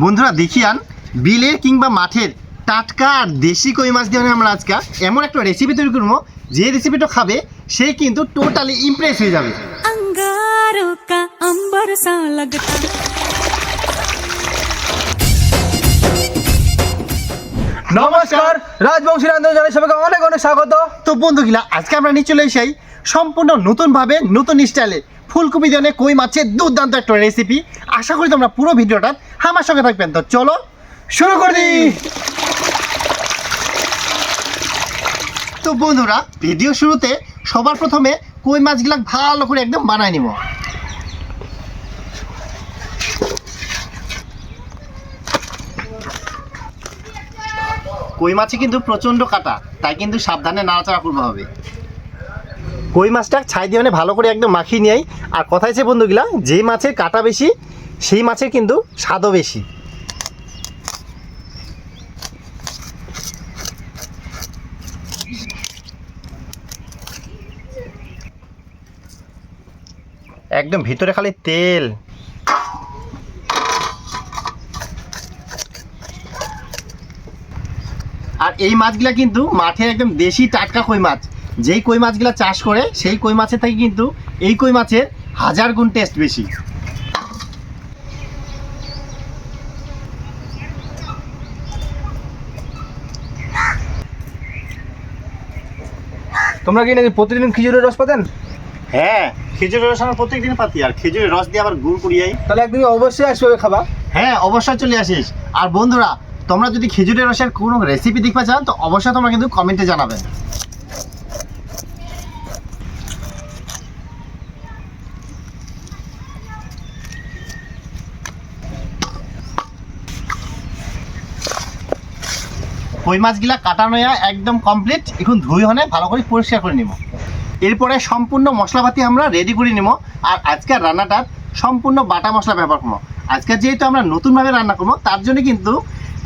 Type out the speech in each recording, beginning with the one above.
বন্ধুরা দেখি আন বিলের কিংবা মাঠের টাটকা আর দেশি কই মাছ দিয়ে আমরা আজকে এমন একটা রেসিপি তৈরি করব। যে রেসিপিটা খাবে সে কিন্তু টোটালি ইমপ্রেস হয়ে যাবে। নমস্কার রাজবংশী রান্ধন জানের সবাইকে অনেক অনেক স্বাগত। তো বন্ধুগুলা আজকে আমরা নিয়ে চলে এসেই সম্পূর্ণ নতুনভাবে নতুন স্টাইলে ফুলকপি দিয়ে কই মাছের দুর্দান্ত একটা রেসিপি আশা করি তোমরা পুরো ভিডিওটা আমার সঙ্গে থাকবেন। তো চলো, শুরু করে তো বন্ধুরা ভিডিও শুরুতে সবার প্রথমে কই মাছগুলা ভালো করে একদম বানায় নিব। কই মাছে কিন্তু প্রচণ্ড কাটা, তাই কিন্তু সাবধানে নাড়াচাড়া করতে হবে। কই মাছটা ছাই দিয়ে মানে ভালো করে একদম মাখিয়ে নিয়ে আর কথা হচ্ছে বন্ধুগুলা, যেই মাছের কাটা বেশি, সেই মাছের কিন্তু স্বাদও বেশি। একদম ভিতরে খালি তেল। আর এই মাছগুলা কিন্তু মাঠে একদম দেশি টাটকা কই মাছ। যেই কই মাছগুলা চাষ করে, সেই কই মাছের থেকে কিন্তু এই কই মাছের হাজার গুণ টেস্ট বেশি। তোমরা কি নাকি প্রতিদিন খিচুড়ির রস পাতেন? হ্যাঁ খেজুরের রস আমরা প্রত্যেকদিন পাতি আর খেজুরের রস দিয়ে আবার গুড় করিয়াই তাহলে একদিন অবশ্যই আসবে খাবা হ্যাঁ অবশ্যই চলে আসিস। আর বন্ধুরা তোমরা যদি খেজুরের রসের কোনো রেসিপি দেখতে চান তো অবশ্যই তোমরা কিন্তু কমেন্টে জানাবেন কই মাছগুলা কাটানো একদম কমপ্লিট এখন ধুই হনে ভালো করে পরিষ্কার করে নিব। এরপরে সম্পূর্ণ মশলাপাতি আমরা রেডি করে নিব আর আজকের রান্নাটা সম্পূর্ণ বাটা মশলা ব্যবহার করব। আজকে যেহেতু আমরা নতুনভাবে রান্না করব, তার জন্য কিন্তু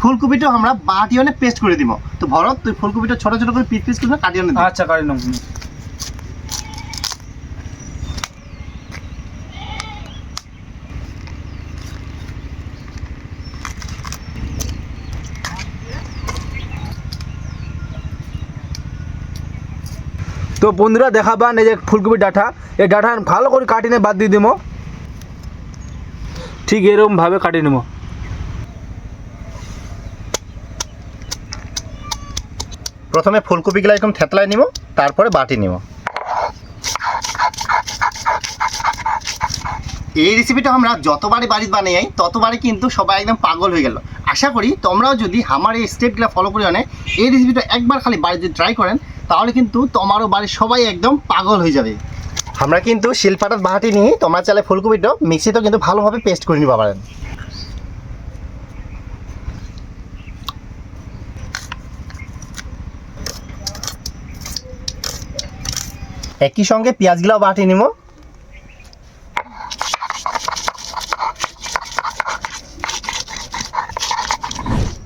ফুলকপিটা আমরা বাটি অনেক পেস্ট করে দিব। তো ভরত, তুই ফুলকপিটা ছোট ছোট করে পিস পিস করে কাটিয়ে আচ্ছা কারি তো বন্ধুরা দেখাবান এই যে ফুলকপির ডাঁটা। এই ডাঁটা ভালো করে কাটিনে বাদ দিয়ে দিব ঠিক এরকম ভাবে কাটিয়ে নেব প্রথমে ফুলকপিগুলো একদম থেতলায় নিব তারপরে বাটি নিব এই রেসিপিটা আমরা যতবারই বাড়িতে বানিয়ে ততবারই কিন্তু সবাই একদম পাগল হয়ে গেল। আশা করি তোমরাও যদি আমার এই স্টেপগুলো ফলো করে আনে, এই রেসিপিটা একবার খালি বাড়িতে ট্রাই করেন তাহলে কিন্তু তোমারও বাড়ির সবাই একদম পাগল হয়ে যাবে। আমরা কিন্তু শিলপাটার বাহাটি নিয়ে তোমরা চাইলে ফুলকপিটা মিক্সিতেও কিন্তু ভালোভাবে পেস্ট করে নিবা পারেন একই সঙ্গে পেঁয়াজগুলাও বাটি নিব।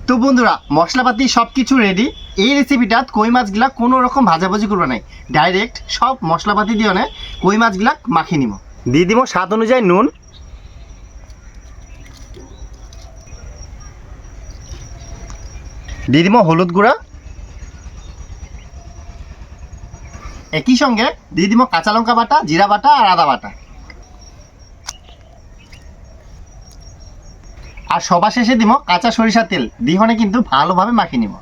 তো বন্ধুরা মশলাপাতি সব কিছু রেডি এই রেসিপিটা কই মাছগুলা কোনো রকম ভাজাভাজি করব নাই। ডাইরেক্ট সব মশলাপাতি দিয়ে নে কই মাছগুলা মাখিয়ে নিব দিয়ে দিব স্বাদ অনুযায়ী নুন। দিয়ে দিব হলুদ গুঁড়া। একই সঙ্গে দিয়ে দিব কাঁচা লঙ্কা বাটা জিরা বাটা আর আদা বাটা। আর সবার শেষে দিব কাঁচা সরিষার তেল। দিহনে কিন্তু ভালোভাবে মাখিয়ে নিব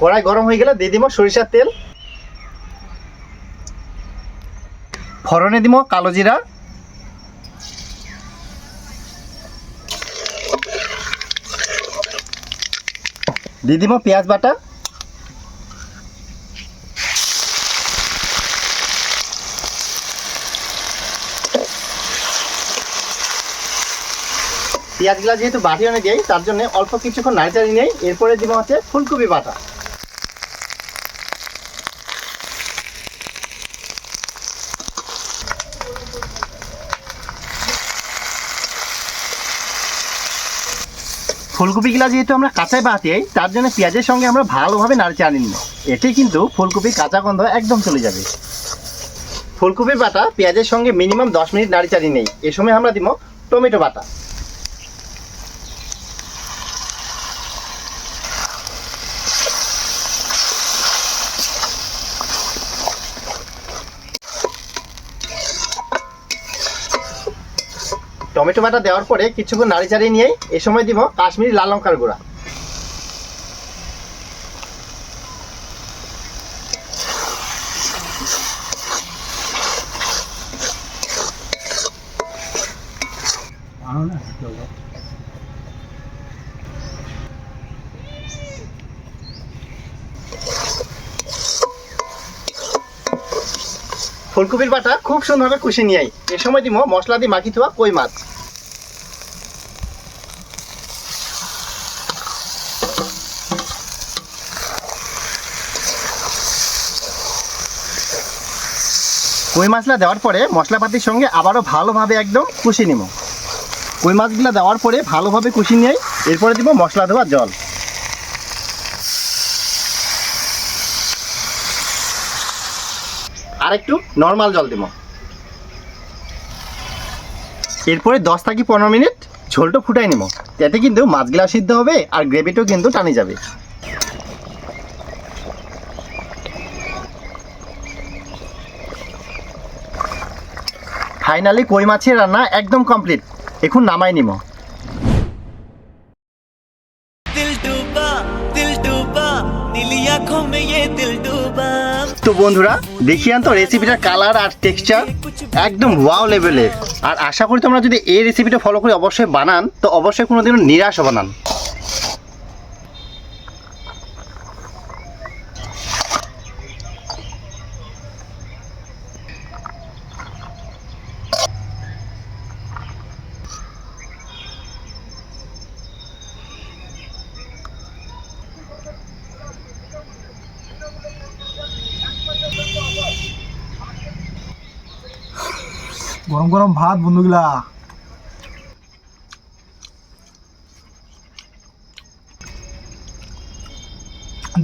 কড়াই গরম হয়ে গেলে দিয়ে দিব সরিষার তেল। ফড়নে দিব কালো জিরা। দিয়ে দিব পেঁয়াজ বাটা। পেঁয়াজগুলা যেহেতু বাটি অনেক দেয়, তার জন্য অল্প কিছুক্ষণ নাড়িচাড়ি নেই এরপরে দিব হচ্ছে ফুলকপি বাটা। ফুলকপিগুলা যেহেতু আমরা কাঁচায় বাতি তার জন্য পেঁয়াজের সঙ্গে আমরা ভালোভাবে নাড়ি চাড়িয়ে নিব। এতে কিন্তু ফুলকপির কাঁচা গন্ধ একদম চলে যাবে। ফুলকপির বাটা পেঁয়াজের সঙ্গে মিনিমাম দশ মিনিট নাড়ি চাড়ি নেই। এ সময় আমরা দিব টমেটো বাটা। টমেটো বাটা দেওয়ার পরে কিছুক্ষণ নাড়ি চাড়িয়ে নিয়ে এ সময় দিব কাশ্মীরি লাল লঙ্কার গুঁড়া। ফুলকপির বাটা খুব সুন্দরভাবে কষে নিয়ে আই। এ সময় দিব মশলা দিয়ে মাখি থোয়া কই মাছ। কই মাছলা দেওয়ার পরে মশলাপাতির সঙ্গে আবারও ভালোভাবে একদম কষিয়ে নিব। কই মাছগুলো দেওয়ার পরে ভালোভাবে কষিয়ে নিয়ে এরপরে দিব মশলা দেওয়া জল। আর একটু নর্মাল জল দেব। এরপরে দশ থেকে পনেরো মিনিট ঝোলটা ফুটাই নেব। এতে কিন্তু মাছগুলা সিদ্ধ হবে আর গ্রেভিটাও কিন্তু টানে যাবে। ফাইনালি কই মাছের রান্না একদম কমপ্লিট। এখন নামাই নিব তো বন্ধুরা দেখিয়ান তো রেসিপিটার কালার আর টেক্সচার একদম ওয়াও লেভেলের আর আশা করি তোমরা যদি এই রেসিপিটা ফলো করে অবশ্যই বানান তো অবশ্যই কোনোদিনও নিরাশ বানান গরম গরম ভাত, বন্ধুগুলা।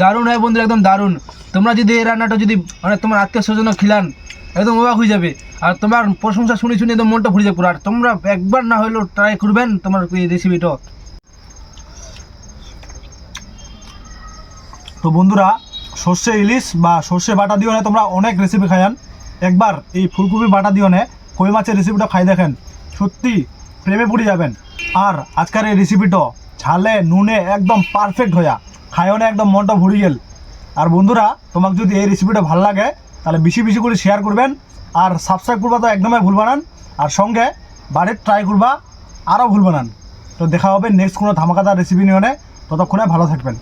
দারুণ হয় বন্ধুরা, একদম দারুণ। তোমরা যদি এই রান্নাটা যদি মানে তোমার আত্মীয় স্বজন খিলান, একদম অবাক হয়ে যাবে। আর তোমার প্রশংসা শুনে শুনে একদম মনটা ভরে যাবে পুরো। আর তোমরা একবার না হলেও ট্রাই করবেন তোমার এই রেসিপিটা তো বন্ধুরা, সর্ষে ইলিশ বা সর্ষে বাটা দিও তোমরা অনেক রেসিপি খাইয়ান। একবার এই ফুলকপি বাটা দিও না। কই মাছের রেসিপিটা খাই দেখেন? সত্যি, প্রেমে পড়ে যাবেন। আর আজকের এই রেসিপিটা ঝালে, নুনে একদম পারফেক্ট হইয়া, খাইও না, একদম মনটা ভরে গেল। আর বন্ধুরা, তোমাকে যদি এই রেসিপিটা ভালো লাগে, তাহলে বেশি বেশি করে শেয়ার করবেন, আর সাবস্ক্রাইব করবা তো একদমই ভুল বানান আর সঙ্গে বাড়ির ট্রাই করবা, আরও ভুল বানান তো দেখা হবে নেক্সট কোনো ধামাকাদার রেসিপি নিয়ে ততক্ষণে ভালো থাকবেন।